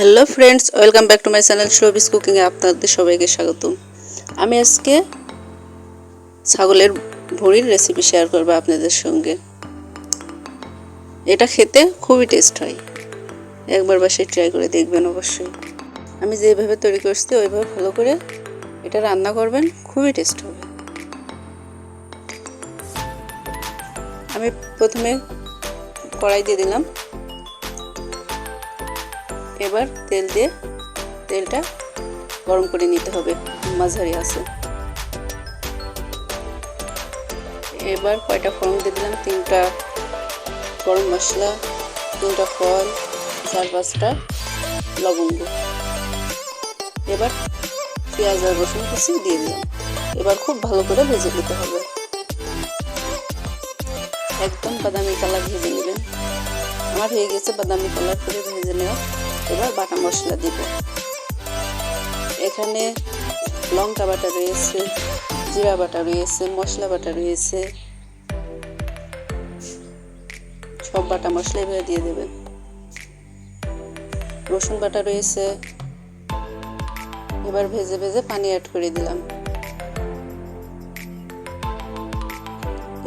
Hello friends welcome back to my channel showbiz কুকিংয়ে আপনাদের সবাইকে স্বাগতম। আমি আজকে ছাগলের ভুঁড়ির রেসিপি শেয়ার করব আপনাদের সঙ্গে। এটা খেতে খুবই টেস্ট হয়। একবার বাসায় ট্রাই করে দেখবেন অবশ্যই। আমি যেভাবে তৈরি করছি, ওইভাবে ভালো করে এটা রান্না করবেন, খুবই টেস্ট হবে। আমি প্রথমে কড়াই দিয়ে দিলাম। এবার তেল দিয়ে তেলটা গরম করে নিতে হবে, মাঝারি আছে। এবার কয়টা ফোড়ন দিয়ে দিলাম? তিনটা গরম মশলা, তিনটা ফল, চার পাঁচটা লবঙ্গ। এবার পেঁয়াজ আর রসুন কুচি দিয়ে দিলাম। এবার খুব ভালো করে ভেজে নিতে হবে। একদম বাদামি কালার ভেজে নেবেন। আমার হয়ে গেছে বাদামি কালার করে ভেজে নেওয়া। এবার বাটা মশলা দিব। এখানে লঙ্কা বাটা রয়েছে, জিরা বাটা রয়েছে, মশলা বাটা রয়েছে। সব বাটা মশলা এভাবে দিয়ে দেবেন। রসুন বাটা রয়েছে। এবার ভেজে ভেজে পানি অ্যাড করে দিলাম।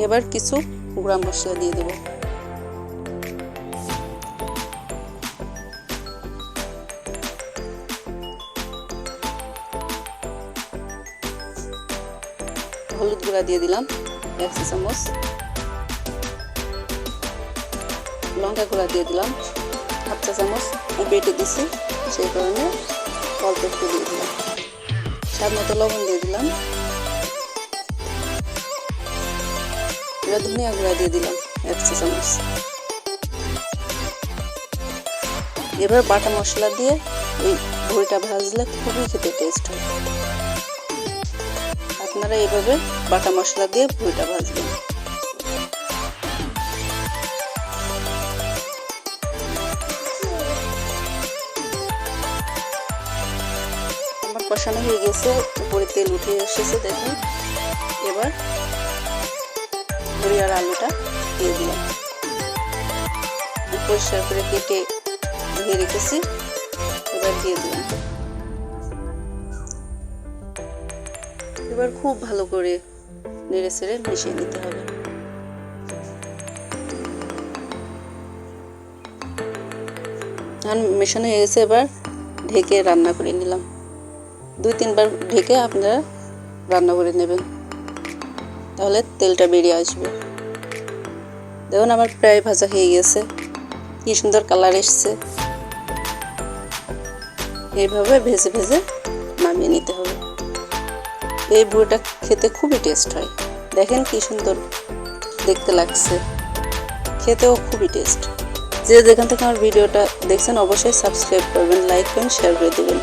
এবার কিছু গুঁড়া মশলা দিয়ে দেবো। হলুদ গুঁড়া দিয়ে দিলাম, এক চা চামচ। লঙ্কা গুঁড়া দিয়ে দিলাম, হাফ চা চামচ। বেটে দিছি, সেই কারণে অল্প একটু দিয়ে দিলাম। স্বাদ মতো লবণ দিয়ে দিলাম। ধনিয়া গুঁড়া দিয়ে দিলাম, এক চা চামচ। এবার বাটা মশলা দিয়ে ওই ভুড়িটা ভাজলে খুবই খেতে টেস্ট হয়। আপনারা এইভাবে বাটা মশলা দিয়ে ভুঁড়িটা ভাজবেন। আমার কষানো হয়ে গেছে, উপরে তেল উঠে এসেছে, দেখুন। এবার আর আলুটা দিয়ে দিলাম। পরিষ্কার করে কেটে ধুয়ে রেখেছি, এবার দিয়ে দিলাম। এবার খুব ভালো করে নেড়ে ছেড়ে মিশিয়ে নিতে হবে। ধান মেশানো হয়ে গেছে এবার ঢেকে রান্না করে নিলাম। দুই তিনবার ঢেকে আপনারা রান্না করে নেবেন। তাহলে তেলটা বেরিয়ে আসবে। দেখুন আমার প্রায় ভাজা হয়ে গেছে। কি সুন্দর কালার এসছে। এইভাবে ভেজে ভেজে নামিয়ে নিতে হবে। এই বুড়োটা খেতে খুবই টেস্ট হয়। দেখেন কি সুন্দর দেখতে লাগছে। খেতেও খুবই টেস্ট যে যেখান থেকে আমার ভিডিওটা দেখছেন, অবশ্যই সাবস্ক্রাইব করবেন লাইক করবেন শেয়ার করে দেবেন।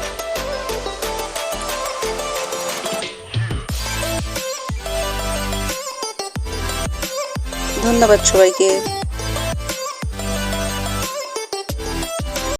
ধন্যবাদ সবাইকে।